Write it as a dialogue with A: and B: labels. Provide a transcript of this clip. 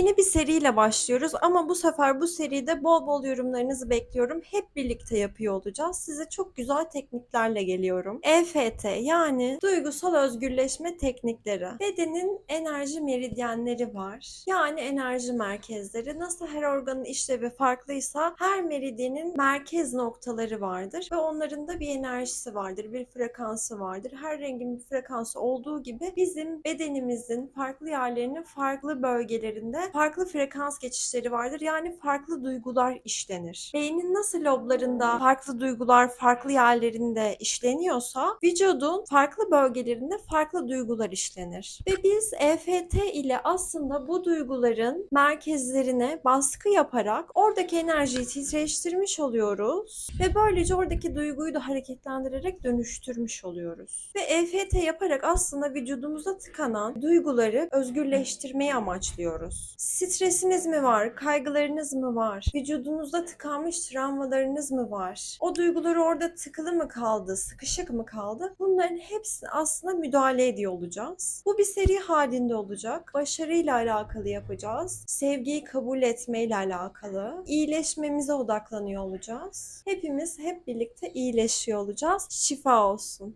A: Yeni bir seriyle başlıyoruz ama bu sefer bu seride bol bol yorumlarınızı bekliyorum. Hep birlikte yapıyor olacağız. Size çok güzel tekniklerle geliyorum. EFT yani duygusal özgürleşme teknikleri. Bedenin enerji meridyenleri var. Yani enerji merkezleri. Nasıl her organın işlevi farklıysa her meridyenin merkez noktaları vardır ve onların da bir enerjisi vardır, bir frekansı vardır. Her rengin bir frekansı olduğu gibi bizim bedenimizin farklı yerlerinin farklı bölgelerinde farklı frekans geçişleri vardır. Yani farklı duygular işlenir. Beynin nasıl loblarında farklı duygular farklı yerlerinde işleniyorsa vücudun farklı bölgelerinde farklı duygular işlenir. Ve biz EFT ile aslında bu duyguların merkezlerine baskı yaparak oradaki enerjiyi titreştirmiş oluyoruz ve böylece oradaki duyguyu da hareketlendirerek dönüştürmüş oluyoruz. Ve EFT yaparak aslında vücudumuzda tıkanan duyguları özgürleştirmeyi amaçlıyoruz. Stresiniz mi var? Kaygılarınız mı var? Vücudunuzda tıkanmış travmalarınız mı var? O duyguları orada tıkılı mı kaldı? Sıkışık mı kaldı? Bunların hepsine aslında müdahale ediyor olacağız. Bu bir seri halinde olacak. Başarıyla alakalı yapacağız. Sevgiyi kabul etmeyle alakalı. İyileşmemize odaklanıyor olacağız. Hepimiz hep birlikte iyileşiyor olacağız. Şifa olsun.